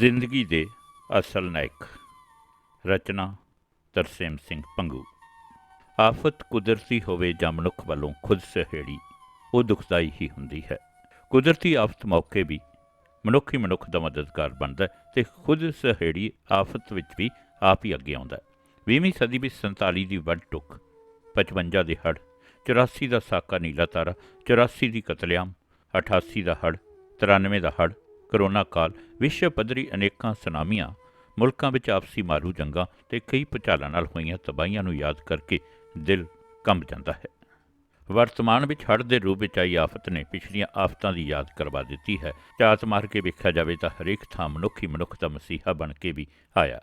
ਜ਼ਿੰਦਗੀ ਦੇ ਅਸਲ ਨਾਇਕ। ਰਚਨਾ ਤਰਸੇਮ ਸਿੰਘ ਪੰਗੂ। ਆਫਤ ਕੁਦਰਤੀ ਹੋਵੇ ਜਾਂ ਮਨੁੱਖ ਵੱਲੋਂ ਖੁਦ ਸਹੇੜੀ, ਉਹ ਦੁਖਦਾਈ ਹੀ ਹੁੰਦੀ ਹੈ। ਕੁਦਰਤੀ ਆਫਤ ਮੌਕੇ ਵੀ ਮਨੁੱਖ ਹੀ ਮਨੁੱਖ ਦਾ ਮਦਦਗਾਰ ਬਣਦਾ ਹੈ ਤੇ ਖੁਦ ਸਹੇੜੀ ਆਫਤ ਵਿੱਚ ਵੀ ਆਪ ਹੀ ਅੱਗੇ ਆਉਂਦਾ ਹੈ। 20ਵੀਂ ਸਦੀ ਵਿੱਚ 47 ਦੀ ਵੱਡ ਟੁੱਕ 55 ਦੇ ਹੜ੍ਹ 84 ਦਾ ਸਾਕਾ ਨੀਲਾ ਤਾਰਾ 84 ਦੀ ਕਤਲੇਆਮ 88 ਦਾ ਹੜ੍ਹ 93 ਦਾ ਹੜ੍ਹ ਕਰੋਨਾ ਕਾਲ ਵਿਸ਼ਵ ਪੱਧਰੀ ਅਨੇਕਾਂ ਸੁਨਾਮੀਆਂ, ਮੁਲਕਾਂ ਵਿੱਚ ਆਪਸੀ ਮਾਰੂ ਜੰਗਾਂ ਤੇ ਕਈ ਭੁਚਾਲਾਂ ਨਾਲ ਹੋਈਆਂ ਤਬਾਹੀਆਂ ਨੂੰ ਯਾਦ ਕਰਕੇ ਦਿਲ ਕੰਬ ਜਾਂਦਾ ਹੈ। ਵਰਤਮਾਨ ਵਿੱਚ ਹੜ੍ਹ ਦੇ ਰੂਪ ਵਿੱਚ ਆਈ ਆਫਤ ਨੇ ਪਿਛਲੀਆਂ ਆਫਤਾਂ ਦੀ ਯਾਦ ਕਰਵਾ ਦਿੱਤੀ ਹੈ। ਝਾਤ ਮਾਰ ਕੇ ਵੇਖਿਆ ਜਾਵੇ ਤਾਂ ਹਰੇਕ ਥਾਂ ਮਨੁੱਖ ਹੀ ਮਨੁੱਖ ਦਾ ਮਸੀਹਾ ਬਣ ਕੇ ਵੀ ਆਇਆ।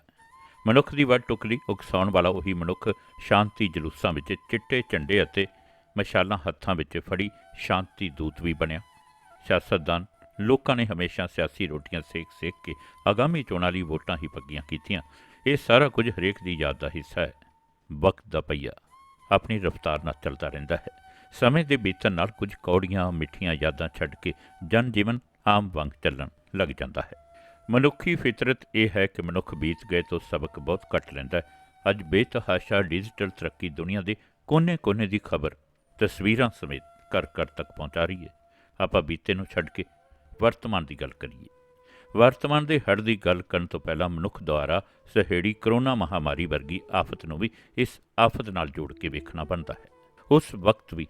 ਮਨੁੱਖ ਦੀ ਵੱਡ ਟੁਕਲੀ ਉਕਸਾਉਣ ਵਾਲਾ ਉਹੀ ਮਨੁੱਖ ਸ਼ਾਂਤੀ ਜਲੂਸਾਂ ਵਿੱਚ ਚਿੱਟੇ ਝੰਡੇ ਅਤੇ ਮਸ਼ਾਲਾਂ ਹੱਥਾਂ ਵਿੱਚ ਫੜੀ ਸ਼ਾਂਤੀ ਦੂਤ ਵੀ ਬਣਿਆ। ਸਿਆਸਤਦਾਨ ਲੋਕਾਂ ਨੇ ਹਮੇਸ਼ਾ ਸਿਆਸੀ ਰੋਟੀਆਂ ਸੇਕ ਸੇਕ ਕੇ ਆਗਾਮੀ ਚੋਣਾਂ ਲਈ ਵੋਟਾਂ ਹੀ ਪੱਕੀਆਂ ਕੀਤੀਆਂ। ਇਹ ਸਾਰਾ ਕੁਝ ਹਰੇਕ ਦੀ ਯਾਦ ਦਾ ਹਿੱਸਾ ਹੈ। ਵਕਤ ਦਾ ਪਈਆ ਆਪਣੀ ਰਫ਼ਤਾਰ ਨਾਲ ਚੱਲਦਾ ਰਹਿੰਦਾ ਹੈ। ਸਮੇਂ ਦੇ ਬੀਤਣ ਨਾਲ ਕੁਝ ਕੌੜੀਆਂ, ਮਿੱਠੀਆਂ ਯਾਦਾਂ ਛੱਡ ਕੇ ਜਨ ਜੀਵਨ ਆਮ ਵਾਂਗ ਚੱਲਣ ਲੱਗ ਜਾਂਦਾ ਹੈ। ਮਨੁੱਖੀ ਫਿਤਰਤ ਇਹ ਹੈ ਕਿ ਮਨੁੱਖ ਬੀਤ ਗਏ ਤੋਂ ਸਬਕ ਬਹੁਤ ਘੱਟ ਲੈਂਦਾ ਹੈ। ਅੱਜ ਬੇਤਹਾਸ਼ਾ ਡਿਜੀਟਲ ਤਰੱਕੀ ਦੁਨੀਆ ਦੇ ਕੋਨੇ-ਕੋਨੇ ਦੀ ਖਬਰ ਤਸਵੀਰਾਂ ਸਮੇਤ ਘਰ ਘਰ ਤੱਕ ਪਹੁੰਚਾ ਰਹੀ ਹੈ। ਆਪਾਂ ਬੀਤੇ ਨੂੰ ਛੱਡ ਕੇ ਵਰਤਮਾਨ ਦੀ ਗੱਲ ਕਰੀਏ। ਵਰਤਮਾਨ ਦੇ ਹੜ੍ਹ ਦੀ ਗੱਲ ਕਰਨ ਤੋਂ ਪਹਿਲਾਂ ਮਨੁੱਖ ਦੁਆਰਾ ਸਹੇੜੀ ਕਰੋਨਾ ਮਹਾਮਾਰੀ ਵਰਗੀ ਆਫਤ ਨੂੰ ਵੀ ਇਸ ਆਫਤ ਨਾਲ ਜੋੜ ਕੇ ਵੇਖਣਾ ਬਣਦਾ ਹੈ। ਉਸ ਵਕਤ ਵੀ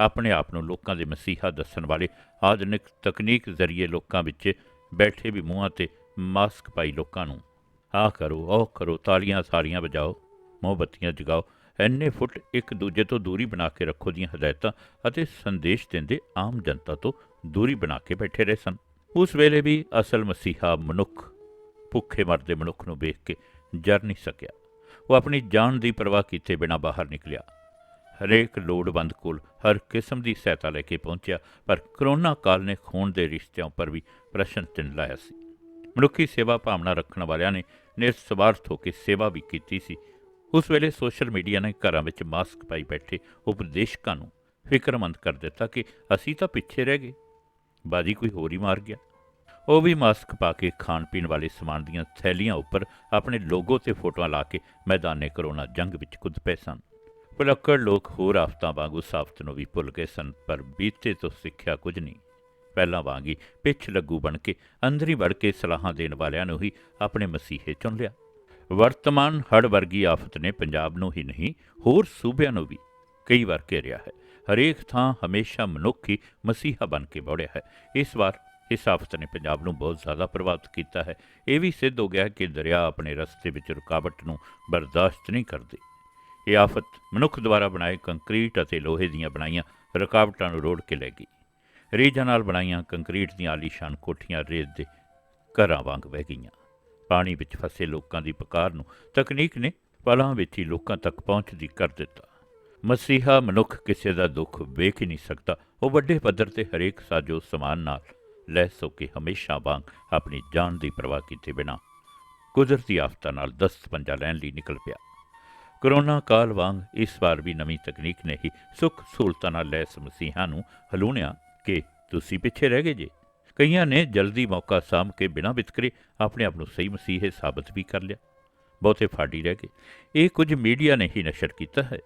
ਆਪਣੇ ਆਪ ਨੂੰ ਲੋਕਾਂ ਦੇ ਮਸੀਹਾ ਦੱਸਣ ਵਾਲੇ ਆਧੁਨਿਕ ਤਕਨੀਕ ਜ਼ਰੀਏ ਲੋਕਾਂ ਵਿੱਚ ਬੈਠੇ ਵੀ ਮੂੰਹਾਂ ਤੇ ਮਾਸਕ ਪਾਈ ਲੋਕਾਂ ਨੂੰ, ਆਹ ਕਰੋ, ਉਹ ਕਰੋ, ਤਾਲੀਆਂ ਸਾਰੀਆਂ ਵਜਾਓ, ਮੋਮਬੱਤੀਆਂ ਜਗਾਓ ਐਨੇ ਫੁੱਟ ਇੱਕ ਦੂਜੇ ਤੋਂ ਦੂਰੀ ਬਣਾ ਕੇ ਰੱਖੋ ਦੀਆਂ ਹਦਾਇਤਾਂ ਅਤੇ ਸੰਦੇਸ਼ ਦਿੰਦੇ ਆਮ ਜਨਤਾ ਤੋਂ ਦੂਰੀ ਬਣਾ ਕੇ ਬੈਠੇ ਰਹੇ ਸਨ। ਉਸ ਵੇਲੇ ਵੀ ਅਸਲ ਮਸੀਹਾ ਮਨੁੱਖ, ਭੁੱਖੇ ਮਰਦੇ ਮਨੁੱਖ ਨੂੰ ਵੇਖ ਕੇ ਜਰ ਨਹੀਂ ਸਕਿਆ। ਉਹ ਆਪਣੀ ਜਾਨ ਦੀ ਪਰਵਾਹ ਕੀਤੇ ਬਿਨਾਂ ਬਾਹਰ ਨਿਕਲਿਆ। ਹਰੇਕ ਲੋੜਵੰਦ ਕੋਲ ਹਰ ਕਿਸਮ ਦੀ ਸਹਾਇਤਾ ਲੈ ਕੇ ਪਹੁੰਚਿਆ, ਪਰ ਕਰੋਨਾ ਕਾਲ ਨੇ ਖੂਨ ਦੇ ਰਿਸ਼ਤਿਆਂ ਉੱਪਰ ਵੀ ਪ੍ਰਸ਼ਨ ਚਿੰਨ੍ਹ ਲਾਇਆ ਸੀ। ਮਨੁੱਖੀ ਸੇਵਾ ਭਾਵਨਾ ਰੱਖਣ ਵਾਲਿਆਂ ਨੇ ਨਿਰਸਵਾਰਥ ਹੋ ਕੇ ਸੇਵਾ ਵੀ ਕੀਤੀ ਸੀ। ਉਸ ਵੇਲੇ ਸੋਸ਼ਲ ਮੀਡੀਆ ਨੇ ਘਰਾਂ ਵਿੱਚ ਮਾਸਕ ਪਾਈ ਬੈਠੇ ਉਪਦੇਸ਼ਕਾਂ ਨੂੰ ਫਿਕਰਮੰਦ ਕਰ ਦਿੱਤਾ ਕਿ ਅਸੀਂ ਤਾਂ ਪਿੱਛੇ ਰਹਿ ਗਏ। ਬਾਜੀ ਕੋਈ ਹੋਰ ਹੀ ਮਾਰ ਗਿਆ। ਉਹ ਵੀ ਮਾਸਕ ਪਾ ਕੇ ਖਾਣ ਪੀਣ ਵਾਲੇ ਸਮਾਨ ਦੀਆਂ ਥੈਲੀਆਂ ਉੱਪਰ ਆਪਣੇ ਲੋਗੋ ਤੇ ਫੋਟੋਆਂ ਲਾ ਕੇ ਮੈਦਾਨੇ ਕਰੋਨਾ ਜੰਗ ਵਿੱਚ ਕੁੱਦ ਪਏ ਸਨ। ਪੁਲੱਕੜ ਲੋਕ ਹੋਰ ਆਫਤਾਂ ਵਾਂਗੂ ਸਾਫਤ ਨੂੰ ਵੀ ਭੁੱਲ ਗਏ ਸਨ, ਪਰ ਬੀਤੇ ਤੋਂ ਸਿੱਖਿਆ ਕੁਝ ਨਹੀਂ। ਪਹਿਲਾਂ ਵਾਂਗੀ ਪਿੱਛ ਲੱਗੂ ਬਣ ਕੇ ਅੰਦਰ ਹੀ ਵੜ ਕੇ ਸਲਾਹਾਂ ਦੇਣ ਵਾਲਿਆਂ ਨੂੰ ਹੀ ਆਪਣੇ ਮਸੀਹੇ ਚੁਣ ਲਿਆ। ਵਰਤਮਾਨ ਹੜ ਵਰਗੀ ਆਫਤ ਨੇ ਪੰਜਾਬ ਨੂੰ ਹੀ ਨਹੀਂ, ਹੋਰ ਸੂਬਿਆਂ ਨੂੰ ਵੀ। ਕਈ ਵਾਰ ਘੇਰਿਆ ਹੈ। ਹਰੇਕ ਥਾਂ ਹਮੇਸ਼ਾ ਮਨੁੱਖ ਹੀ ਮਸੀਹਾ ਬਣ ਕੇ ਬੜਿਆ ਹੈ। ਇਸ ਵਾਰ ਇਸ ਆਫਤ ਨੇ ਪੰਜਾਬ ਨੂੰ ਬਹੁਤ ਜ਼ਿਆਦਾ ਪ੍ਰਭਾਵਿਤ ਕੀਤਾ ਹੈ। ਇਹ ਵੀ ਸਿੱਧ ਹੋ ਗਿਆ ਕਿ ਦਰਿਆ ਆਪਣੇ ਰਸਤੇ ਵਿੱਚ ਰੁਕਾਵਟ ਨੂੰ ਬਰਦਾਸ਼ਤ ਨਹੀਂ ਕਰਦੇ। ਇਹ ਆਫਤ ਮਨੁੱਖ ਦੁਆਰਾ ਬਣਾਏ ਕੰਕਰੀਟ ਅਤੇ ਲੋਹੇ ਦੀਆਂ ਬਣਾਈਆਂ ਰੁਕਾਵਟਾਂ ਨੂੰ ਰੋੜ ਕੇ ਲੈ ਗਈ। ਰੇਜ਼ਾਂ ਨਾਲ ਬਣਾਈਆਂ ਕੰਕਰੀਟ ਦੀਆਂ ਆਲੀਸ਼ਾਨ ਕੋਠੀਆਂ ਰੇਤ ਦੇ ਘਰਾਂ ਵਾਂਗ ਵਹਿ ਗਈਆਂ। ਪਾਣੀ ਵਿੱਚ ਫਸੇ ਲੋਕਾਂ ਦੀ ਪੁਕਾਰ ਨੂੰ ਤਕਨੀਕ ਨੇ ਪਲਾਂ ਵਿੱਚ ਹੀ ਲੋਕਾਂ ਤੱਕ ਪਹੁੰਚਦੀ ਕਰ ਦਿੱਤਾ। ਮਸੀਹਾ ਮਨੁੱਖ ਕਿਸੇ ਦਾ ਦੁੱਖ ਵੇਖ ਹੀ ਨਹੀਂ ਸਕਦਾ। ਉਹ ਵੱਡੇ ਪੱਧਰ ਤੇ ਹਰੇਕ ਸਾਜੋ ਸਮਾਨ ਨਾਲ ਲੈ ਸੋ ਕੇ ਹਮੇਸ਼ਾ ਵਾਂਗ ਆਪਣੀ ਜਾਨ ਦੀ ਪਰਵਾਹ ਕੀਤੇ ਬਿਨਾ ਕੁਦਰਤੀ ਆਫਤਾਂ ਨਾਲ ਦਸਤ ਪੰਜਾ ਲੈਣ ਲਈ ਨਿਕਲ ਪਿਆ। ਕਰੋਨਾ ਕਾਲ ਵਾਂਗ ਇਸ ਵਾਰ ਵੀ ਨਵੀਂ ਤਕਨੀਕ ਨੇ ਹੀ ਸੁੱਖ ਸਹੂਲਤਾਂ ਨਾਲ ਲੈਸ ਮਸੀਹਾ ਨੂੰ ਹਲੂਣਿਆ ਕਿ ਤੁਸੀਂ ਪਿੱਛੇ ਰਹਿ ਗਏ ਜੇ। ਕਈਆਂ ਨੇ ਜਲਦੀ ਮੌਕਾ ਸਾਂਭ ਕੇ ਬਿਨਾਂ ਵਿਤਕਰੇ ਆਪਣੇ ਆਪ ਨੂੰ ਸਹੀ ਮਸੀਹੇ ਸਾਬਤ ਵੀ ਕਰ ਲਿਆ। ਬਹੁਤੇ ਫਾੜੀ ਰਹਿ ਗਏ। ਇਹ ਕੁਝ ਮੀਡੀਆ ਨੇ ਹੀ ਨਸ਼ਰ ਕੀਤਾ ਹੈ।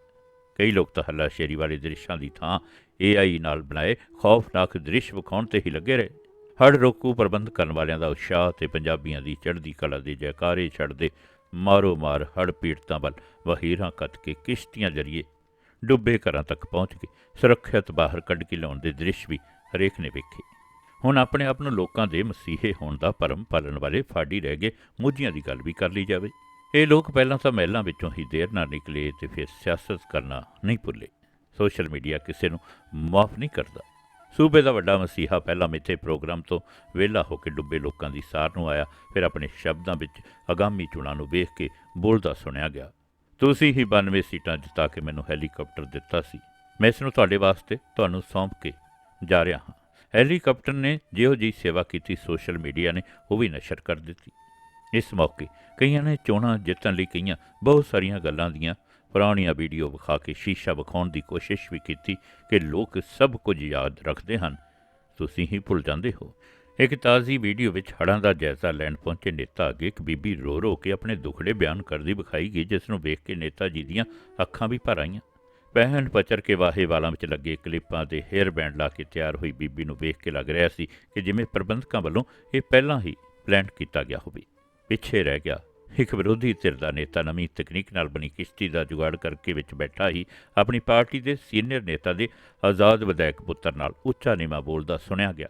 ਕਈ ਲੋਕ ਤਾਂ ਹੱਲਾਸ਼ੇਰੀ ਵਾਲੇ ਦ੍ਰਿਸ਼ਾਂ ਦੀ ਥਾਂ AI ਨਾਲ ਬਣਾਏ ਖੌਫਨਾਕ ਦ੍ਰਿਸ਼ ਵਿਖਾਉਣ ਤੇ ਹੀ ਲੱਗੇ ਰਹੇ। ਹੜ ਰੋਕੂ ਪ੍ਰਬੰਧ ਕਰਨ ਵਾਲਿਆਂ ਦਾ ਉਤਸ਼ਾਹ ਤੇ ਪੰਜਾਬੀਆਂ ਦੀ ਚੜ੍ਹਦੀ ਕਲਾ ਦੇ ਜੈਕਾਰੇ ਛੱਡਦੇ ਮਾਰੋ ਮਾਰ ਹੜ ਪੀੜਤਾਂ ਵੱਲ ਵਹੀਰਾਂ ਕੱਤ ਕੇ ਕਿਸ਼ਤੀਆਂ ਜਰੀਏ ਡੁੱਬੇ ਘਰਾਂ ਤੱਕ ਪਹੁੰਚ ਕੇ ਸੁਰੱਖਿਅਤ ਬਾਹਰ ਕੱਢ ਕੇ ਲਾਉਣ ਦੇ ਦ੍ਰਿਸ਼ ਵੀ ਹਰੇਕ ਨੇ ਵੇਖੇ। ਹੁਣ ਆਪਣੇ ਆਪ ਨੂੰ ਲੋਕਾਂ ਦੇ ਮਸੀਹੇ ਹੋਣ ਦਾ ਭਰਮ ਪਾਲਣ ਵਾਲੇ ਫਾੜੀ ਰਹਿ ਗਏ ਮੁੱਝੀਆਂ ਦੀ ਗੱਲ ਵੀ ਕਰ ਲਈ ਜਾਵੇ। ਇਹ ਲੋਕ ਪਹਿਲਾਂ ਤਾਂ ਮਹਿਲਾਂ ਵਿੱਚੋਂ ਹੀ ਦੇਰ ਨਾਲ ਨਿਕਲੇ ਤੇ ਫਿਰ ਸਿਆਸਤ ਕਰਨਾ ਨਹੀਂ ਭੁੱਲੇ। ਸੋਸ਼ਲ ਮੀਡੀਆ ਕਿਸੇ ਨੂੰ ਮਾਫ ਨਹੀਂ ਕਰਦਾ। ਸੂਬੇ ਦਾ ਵੱਡਾ ਮਸੀਹਾ ਪਹਿਲਾਂ ਮਿੱਥੇ ਪ੍ਰੋਗਰਾਮ ਤੋਂ ਵਿਹਲਾ ਹੋ ਕੇ ਡੁੱਬੇ ਲੋਕਾਂ ਦੀ ਸਾਰ ਨੂੰ ਆਇਆ, ਫਿਰ ਆਪਣੇ ਸ਼ਬਦਾਂ ਵਿੱਚ ਆਗਾਮੀ ਚੋਣਾਂ ਨੂੰ ਵੇਖ ਕੇ ਬੋਲਦਾ ਸੁਣਿਆ ਗਿਆ। ਤੁਸੀਂ ਹੀ 92 ਸੀਟਾਂ ਜਿਤਾ ਕੇ ਮੈਨੂੰ ਹੈਲੀਕਾਪਟਰ ਦਿੱਤਾ ਸੀ। ਮੈਂ ਇਸ ਨੂੰ ਤੁਹਾਡੇ ਵਾਸਤੇ ਤੁਹਾਨੂੰ ਸੌਂਪ ਕੇ ਜਾ ਰਿਹਾ ਹਾਂ। ਹੈਲੀਕਾਪਟਰ ਨੇ ਜਿਹੋ ਜੀ ਸੇਵਾ ਕੀਤੀ, ਸੋਸ਼ਲ ਮੀਡੀਆ ਨੇ, ਉਹ ਵੀ ਨਸ਼ਰ ਕਰ ਦਿੱਤੀ। ਇਸ ਮੌਕੇ ਕਈਆਂ ਨੇ ਚੋਣਾਂ ਜਿੱਤਣ ਲਈ ਕਈਆਂ ਬਹੁਤ ਸਾਰੀਆਂ ਗੱਲਾਂ ਦੀਆਂ ਪੁਰਾਣੀਆਂ ਵੀਡੀਓ ਵਿਖਾ ਕੇ ਸ਼ੀਸ਼ਾ ਵਿਖਾਉਣ ਦੀ ਕੋਸ਼ਿਸ਼ ਵੀ ਕੀਤੀ ਕਿ ਲੋਕ ਸਭ ਕੁਝ ਯਾਦ ਰੱਖਦੇ ਹਨ। ਤੁਸੀਂ ਹੀ ਭੁੱਲ ਜਾਂਦੇ ਹੋ। ਇੱਕ ਤਾਜ਼ੀ ਵੀਡੀਓ ਵਿੱਚ ਹੜ੍ਹਾਂ ਦਾ ਜਾਇਜ਼ਾ ਲੈਣ ਪਹੁੰਚੇ ਨੇਤਾ ਅੱਗੇ ਇੱਕ ਬੀਬੀ ਰੋ ਰੋ ਕੇ ਆਪਣੇ ਦੁਖੜੇ ਬਿਆਨ ਕਰਦੀ ਵਿਖਾਈ ਗਈ, ਜਿਸ ਨੂੰ ਵੇਖ ਕੇ ਨੇਤਾ ਜੀ ਦੀਆਂ ਅੱਖਾਂ ਵੀ ਭਰ ਆਈਆਂ। ਪਹਿਨ ਪਚਰ ਕੇ ਵਾਹੇ ਵਾਲਾਂ ਵਿੱਚ ਲੱਗੇ ਕਲਿੱਪਾਂ ਤੇ ਹੇਅਰ ਬੈਂਡ ਲਾ ਕੇ ਤਿਆਰ ਹੋਈ ਬੀਬੀ ਨੂੰ ਵੇਖ ਕੇ ਲੱਗ ਰਿਹਾ ਸੀ ਕਿ ਜਿਵੇਂ ਪ੍ਰਬੰਧਕਾਂ ਵੱਲੋਂ ਇਹ ਪਹਿਲਾਂ ਹੀ ਪਲਾਨ ਕੀਤਾ ਗਿਆ ਹੋਵੇ। ਪਿੱਛੇ ਰਹਿ ਗਿਆ। ਇੱਕ ਵਿਰੋਧੀ ਧਿਰ ਦਾ ਨੇਤਾ ਨਵੀਂ ਤਕਨੀਕ ਨਾਲ ਬਣੀ ਕਿਸ਼ਤੀ ਦਾ ਜੁਗਾੜ ਕਰਕੇ ਵਿੱਚ ਬੈਠਾ ਹੀ ਆਪਣੀ ਪਾਰਟੀ ਦੇ ਸੀਨੀਅਰ ਨੇਤਾ ਦੇ ਆਜ਼ਾਦ ਵਿਧਾਇਕ ਪੁੱਤਰ ਨਾਲ ਉੱਚਾ ਨੀਵਾਂ ਬੋਲਦਾ ਸੁਣਿਆ ਗਿਆ।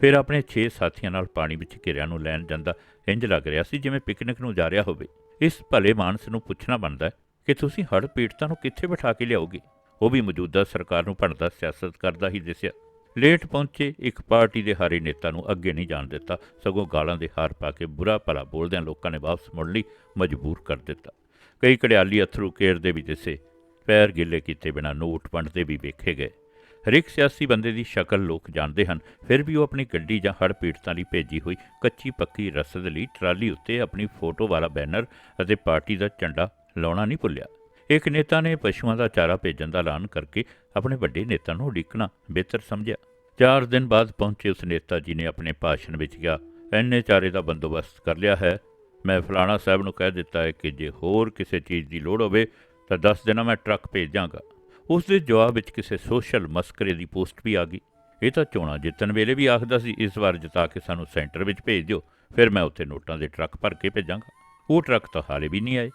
ਫਿਰ ਆਪਣੇ 6 ਸਾਥੀਆਂ ਨਾਲ ਪਾਣੀ ਵਿੱਚ ਘਿਰਿਆਂ ਨੂੰ ਲੈਣ ਜਾਂਦਾ ਇੰਜ ਲੱਗ ਰਿਹਾ ਸੀ ਜਿਵੇਂ ਪਿਕਨਿਕ ਨੂੰ ਜਾ ਰਿਹਾ ਹੋਵੇ। ਇਸ ਭਲੇ ਮਾਨਸ ਨੂੰ ਪੁੱਛਣਾ ਬਣਦਾ ਹੈ ਕਿ ਤੁਸੀਂ ਹੜ੍ਹ ਪੀੜਤਾਂ ਨੂੰ ਕਿੱਥੇ ਬਿਠਾ ਕੇ ਲਿਆਓਗੇ? ਉਹ ਵੀ ਮੌਜੂਦਾ ਸਰਕਾਰ ਨੂੰ ਭੰਡਦਾ ਸਿਆਸਤ ਕਰਦਾ ਹੀ ਦਿਸਿਆ। ਲੇਟ ਪਹੁੰਚੇ ਇੱਕ ਪਾਰਟੀ ਦੇ ਹਾਰੇ ਨੇਤਾ ਨੂੰ ਅੱਗੇ ਨਹੀਂ ਜਾਣ ਦਿੱਤਾ। ਸਗੋਂ ਗਾਲਾਂ ਦੇ ਹਾਰ ਪਾ ਕੇ ਬੁਰਾ ਭਲਾ ਬੋਲਦਿਆਂ ਲੋਕਾਂ ਨੇ ਵਾਪਸ ਮੁੜਨ ਲਈ, ਮਜਬੂਰ ਕਰ ਦਿੱਤਾ। ਕਈ ਕੜਿਆਲੀ ਅਥਰੂ ਕੇਰਦੇ ਵੀ ਦਿਸੇ। ਪੈਰ ਗਿੱਲੇ ਕੀਤੇ ਬਿਨਾਂ ਨੋਟ ਵੰਡਦੇ ਵੀ ਵੇਖੇ ਗਏ। ਹਰੇਕ ਸਿਆਸੀ ਬੰਦੇ ਦੀ ਸ਼ਕਲ ਲੋਕ ਜਾਣਦੇ ਹਨ। ਫਿਰ ਵੀ ਉਹ ਆਪਣੀ ਗੱਡੀ ਜਾਂ ਹੜ੍ਹ ਪੀੜਤਾਂ ਲਈ ਭੇਜੀ ਹੋਈ ਕੱਚੀ ਪੱਕੀ ਰਸਦ ਲਈ ਟਰਾਲੀ ਉੱਤੇ ਆਪਣੀ ਫੋਟੋ ਵਾਲਾ ਬੈਨਰ ਅਤੇ ਪਾਰਟੀ ਦਾ ਝੰਡਾ ਲਾਉਣਾ ਨਹੀਂ ਭੁੱਲਿਆ। ਇੱਕ ਨੇਤਾ ਨੇ ਪਸ਼ੂਆਂ ਦਾ ਚਾਰਾ ਭੇਜਣ ਦਾ ਐਲਾਨ ਕਰਕੇ ਆਪਣੇ ਵੱਡੇ ਨੇਤਾ ਨੂੰ ਉਡੀਕਣਾ ਬਿਹਤਰ ਸਮਝਿਆ। ਚਾਰ ਦਿਨ ਬਾਅਦ ਪਹੁੰਚੇ ਉਸ ਨੇਤਾ ਜੀ ਨੇ ਆਪਣੇ ਭਾਸ਼ਣ ਵਿੱਚ ਕਿਹਾ ਐਨੇ ਚਾਰੇ ਦਾ ਬੰਦੋਬਸਤ ਕਰ ਲਿਆ ਹੈ। ਮੈਂ ਫਲਾਣਾ ਸਾਹਿਬ ਨੂੰ ਕਹਿ ਦਿੱਤਾ ਹੈ ਕਿ ਜੇ ਹੋਰ ਕਿਸੇ ਚੀਜ਼ ਦੀ ਲੋੜ ਹੋਵੇ ਤਾਂ ਦੱਸ ਦਿਨਾਂ ਮੈਂ ਟਰੱਕ ਭੇਜਾਂਗਾ। ਉਸ ਦੇ ਜਵਾਬ ਵਿੱਚ ਕਿਸੇ ਸੋਸ਼ਲ ਮਸਕਰੇ ਦੀ ਪੋਸਟ ਵੀ ਆ ਗਈ। ਇਹ ਤਾਂ ਚੋਣਾਂ ਜਿੱਤਣ ਵੇਲੇ ਵੀ ਆਖਦਾ ਸੀ, ਇਸ ਵਾਰ ਜਿਤਾ ਕੇ ਸਾਨੂੰ ਸੈਂਟਰ ਵਿੱਚ ਭੇਜ ਦਿਓ, ਫਿਰ ਮੈਂ ਉੱਥੇ ਨੋਟਾਂ ਦੇ ਟਰੱਕ ਭਰ ਕੇ ਭੇਜਾਂਗਾ। ਉਹ ਟਰੱਕ ਤਾਂ ਹਾਲੇ ਵੀ ਨਹੀਂ ਆਏ।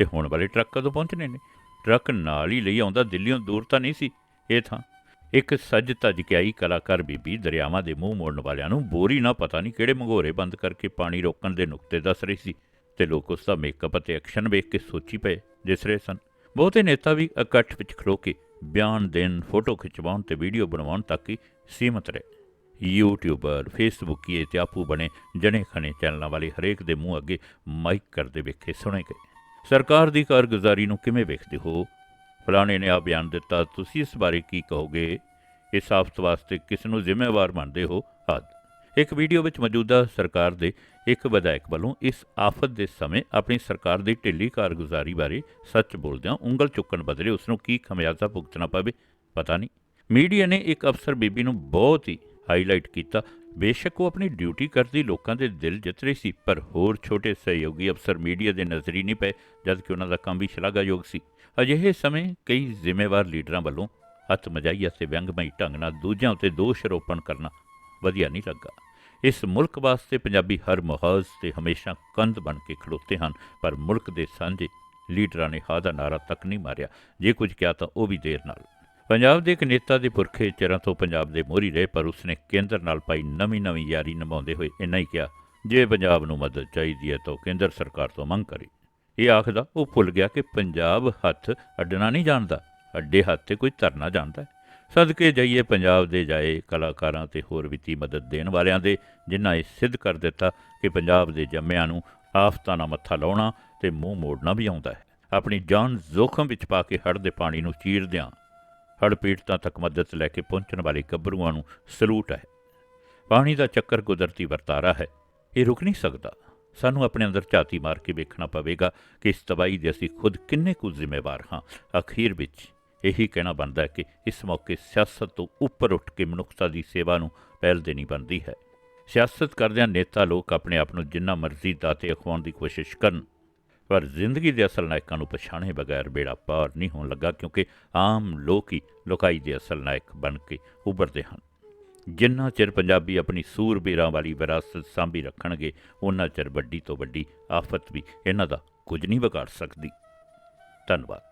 ਤੇ ਹੁਣ ਵਾਲੇ ਟਰੱਕ ਕਦੋਂ ਪਹੁੰਚਣੇ ਨੇ? ਟਰੱਕ ਨਾਲ ਹੀ ਲਈ ਆਉਂਦਾ ਦਿੱਲੀੋਂ ਦੂਰ ਤਾਂ ਨਹੀਂ ਸੀ। ਇਹ ਥਾਂ। ਇੱਕ ਸੱਜ ਧੱਜ ਕਲਾਕਾਰ ਬੀਬੀ ਦਰਿਆਵਾਂ ਦੇ ਮੂੰਹ ਮੋੜਨ ਵਾਲਿਆਂ ਨੂੰ ਬੋਰੀ ਨਾ ਪਤਾ ਨਹੀਂ ਕਿਹੜੇ ਮੰਗੋਰੇ ਬੰਦ ਕਰਕੇ ਪਾਣੀ ਰੋਕਣ ਦੇ ਨੁਕਤੇ ਦੱਸ ਰਹੀ ਸੀ ਤੇ ਲੋਕ ਉਸ ਦਾ ਮੇਕਅਪ ਅਤੇ ਐਕਸ਼ਨ ਵੇਖ ਕੇ ਸੋਚੀ ਪਏ, ਦਿਸ ਰਹੇ ਸਨ। ਬਹੁਤੇ ਨੇਤਾ ਵੀ ਇਕੱਠ ਵਿੱਚ ਖਲੋ ਕੇ ਬਿਆਨ ਦੇਣ, ਫੋਟੋ ਖਿਚਵਾਉਣ ਤੇ ਵੀਡੀਓ ਬਣਵਾਉਣ ਤੱਕ ਹੀ ਸੀਮਤ ਰਹੇ। ਯੂਟਿਊਬਰ, ਫੇਸਬੁੱਕੀਏ ਤੇ ਆਪੂ ਬਣੇ ਜਣੇ ਖਣੇ ਚੈਨਲਾਂ ਵਾਲੇ ਹਰੇਕ ਦੇ ਮੂੰਹ ਅੱਗੇ ਮਾਈਕ ਕਰਦੇ ਵੇਖੇ ਸੁਣੇ ਗਏ। ਸਰਕਾਰ ਦੀ ਕਾਰਗੁਜ਼ਾਰੀ ਨੂੰ ਕਿਵੇਂ ਵੇਖਦੇ ਹੋ? ਫਲਾਣੇ ਨੇ ਆ ਬਿਆਨ ਦਿੱਤਾ, ਤੁਸੀਂ ਇਸ ਬਾਰੇ ਕੀ ਕਹੋਗੇ? ਇਸ ਆਫਤ ਵਾਸਤੇ ਕਿਸ ਨੂੰ ਜ਼ਿੰਮੇਵਾਰ ਮੰਨਦੇ ਹੋ? ਆਦ। ਇੱਕ ਵੀਡੀਓ ਵਿੱਚ ਮੌਜੂਦਾ ਸਰਕਾਰ ਦੇ ਇੱਕ ਵਿਧਾਇਕ ਵੱਲੋਂ ਇਸ ਆਫਤ ਦੇ ਸਮੇਂ ਆਪਣੀ ਸਰਕਾਰ ਦੀ ਢਿੱਲੀ ਕਾਰਗੁਜ਼ਾਰੀ ਬਾਰੇ ਸੱਚ ਬੋਲਦਿਆਂ ਉਂਗਲ ਚੁੱਕਣ ਬਦਲੇ ਉਸ ਨੂੰ ਕੀ ਖਮਿਆਜ਼ਾ ਭੁਗਤਣਾ ਪਵੇ? ਪਤਾ ਨਹੀਂ। ਮੀਡੀਆ ਨੇ ਇੱਕ ਅਫਸਰ ਬੀਬੀ ਨੂੰ ਬਹੁਤ ਹੀ ਹਾਈਲਾਈਟ ਕੀਤਾ। ਬੇਸ਼ੱਕ ਉਹ ਆਪਣੀ ਡਿਊਟੀ ਕਰਦੀ ਲੋਕਾਂ ਦੇ ਦਿਲ ਜਿੱਤ ਰਹੀ ਸੀ, ਪਰ ਹੋਰ ਛੋਟੇ ਸਹਿਯੋਗੀ ਅਫਸਰ ਮੀਡੀਆ ਦੇ ਨਜ਼ਰੀ ਨਹੀਂ ਪਏ, ਜਦ ਕਿ ਉਹਨਾਂ ਦਾ ਕੰਮ ਵੀ ਸ਼ਲਾਘਾਯੋਗ ਸੀ। ਅਜਿਹੇ ਸਮੇਂ ਕਈ ਜ਼ਿੰਮੇਵਾਰ ਲੀਡਰਾਂ ਵੱਲੋਂ ਹੱਥ ਮਜਾਈ ਅਤੇ ਵਿਅੰਗਮਈ ਢੰਗ ਨਾਲ ਦੂਜਿਆਂ ਉੱਤੇ ਦੋਸ਼ ਰੋਪਣ ਕਰਨਾ ਵਧੀਆ ਨਹੀਂ ਲੱਗਾ। ਇਸ ਮੁਲਕ ਵਾਸਤੇ ਪੰਜਾਬੀ ਹਰ ਮੁਹਾਜ਼ ਤੇ ਹਮੇਸ਼ਾ ਕੰਧ ਬਣ ਕੇ ਖੜੋਤੇ ਹਨ, ਪਰ ਮੁਲਕ ਦੇ ਸਾਂਝੇ ਲੀਡਰਾਂ ਨੇ ਹਾਂ ਦਾ ਨਾਰਾ ਤੱਕ ਨਹੀਂ ਮਾਰਿਆ। ਜੇ ਕੁਝ ਕਿਹਾ ਤਾਂ ਉਹ ਵੀ ਦੇਰ ਨਾਲ। ਪੰਜਾਬ ਦੇ ਇੱਕ ਨੇਤਾ ਦੇ ਪੁਰਖੇ ਚਿਰਾਂ ਤੋਂ ਪੰਜਾਬ ਦੇ ਮੋਹਰੀ ਰਹੇ, ਪਰ ਉਸਨੇ ਕੇਂਦਰ ਨਾਲ ਪਾਈ ਨਵੀਂ ਨਵੀਂ ਯਾਰੀ ਨਿਭਾਉਂਦੇ ਹੋਏ ਇੰਨਾ ਹੀ ਕਿਹਾ, ਜੇ ਪੰਜਾਬ ਨੂੰ ਮਦਦ ਚਾਹੀਦੀ ਹੈ ਤਾਂ ਉਹ ਕੇਂਦਰ ਸਰਕਾਰ ਤੋਂ ਮੰਗ ਕਰੇ। ਇਹ ਆਖਦਾ, ਉਹ ਭੁੱਲ ਗਿਆ ਕਿ ਪੰਜਾਬ ਹੱਥ ਅੱਡਣਾ ਨਹੀਂ ਜਾਣਦਾ, ਅੱਡੇ ਹੱਥ ਤੇ ਕੋਈ ਧਰਨਾ ਜਾਣਦਾ ਸਦਕੇ ਜਾਈਏ ਪੰਜਾਬ ਦੇ ਜਾਏ ਕਲਾਕਾਰਾਂ ਤੇ ਹੋਰ ਵਿੱਤੀ ਮਦਦ ਦੇਣ ਵਾਲਿਆਂ ਦੇ, ਜਿਨ੍ਹਾਂ ਇਹ ਸਿੱਧ ਕਰ ਦਿੱਤਾ ਕਿ ਪੰਜਾਬ ਦੇ ਜੰਮਿਆਂ ਨੂੰ ਆਫਤਾਂ ਨਾਲ ਮੱਥਾ ਲਾਉਣਾ ਤੇ ਮੂੰਹ ਮੋੜਨਾ ਵੀ ਆਉਂਦਾ ਹੈ। ਆਪਣੀ ਜਾਨ ਜ਼ੋਖਮ ਵਿੱਚ ਪਾ ਕੇ ਹੜ੍ਹ ਦੇ ਪਾਣੀ ਨੂੰ ਚੀਰਦਿਆਂ ਹੜ੍ਹ ਪੀੜਤਾਂ ਤੱਕ ਮਦਦ ਲੈ ਕੇ ਪਹੁੰਚਣ ਵਾਲੇ ਗੱਭਰੂਆਂ ਨੂੰ ਸਲੂਟ ਹੈ। ਪਾਣੀ ਦਾ ਚੱਕਰ ਕੁਦਰਤੀ ਵਰਤਾਰਾ ਹੈ। ਇਹ ਰੁਕ ਨਹੀਂ ਸਕਦਾ। ਸਾਨੂੰ ਆਪਣੇ ਅੰਦਰ ਝਾਤੀ ਮਾਰ ਕੇ ਵੇਖਣਾ ਪਵੇਗਾ ਕਿ ਇਸ ਤਬਾਹੀ ਦੇ ਅਸੀਂ ਖੁਦ ਕਿੰਨੇ ਕੁ ਜ਼ਿੰਮੇਵਾਰ ਹਾਂ। ਅਖੀਰ ਵਿੱਚ ਇਹੀ ਕਹਿਣਾ ਬਣਦਾ ਹੈ ਕਿ ਇਸ ਮੌਕੇ ਸਿਆਸਤ ਤੋਂ ਉੱਪਰ ਉੱਠ ਕੇ ਮਨੁੱਖਤਾ ਦੀ ਸੇਵਾ ਨੂੰ ਪਹਿਲ ਦੇਣੀ ਬਣਦੀ ਹੈ। ਸਿਆਸਤ ਕਰਦਿਆਂ ਨੇਤਾ ਲੋਕ ਆਪਣੇ ਆਪ ਨੂੰ ਜਿੰਨਾ ਮਰਜ਼ੀ ਦਾਤੇ ਅਖਵਾਉਣ ਦੀ ਕੋਸ਼ਿਸ਼ ਕਰਨ। ਪਰ ਜ਼ਿੰਦਗੀ ਦੇ ਅਸਲ ਨਾਇਕਾਂ ਨੂੰ ਪਛਾਣੇ ਬਗੈਰ ਬੇੜਾ ਪਾਰ ਨਹੀਂ ਹੋਣ ਲੱਗਾ, ਕਿਉਂਕਿ ਆਮ ਲੋਕ ਹੀ ਲੋਕਾਈ ਦੇ ਅਸਲ ਨਾਇਕ ਬਣ ਕੇ ਉੱਭਰਦੇ ਹਨ। ਜਿੰਨਾ ਚਿਰ ਪੰਜਾਬੀ ਆਪਣੀ ਸੂਰਬੀਰਾਂ ਵਾਲੀ ਵਿਰਾਸਤ ਸਾਂਭੀ ਰੱਖਣਗੇ ਉਹਨਾਂ ਚਿਰ ਵੱਡੀ ਤੋਂ ਵੱਡੀ ਆਫਤ ਵੀ ਇਹਨਾਂ ਦਾ ਕੁਝ ਨਹੀਂ ਵਿਗਾੜ ਸਕਦੀ। ਧੰਨਵਾਦ।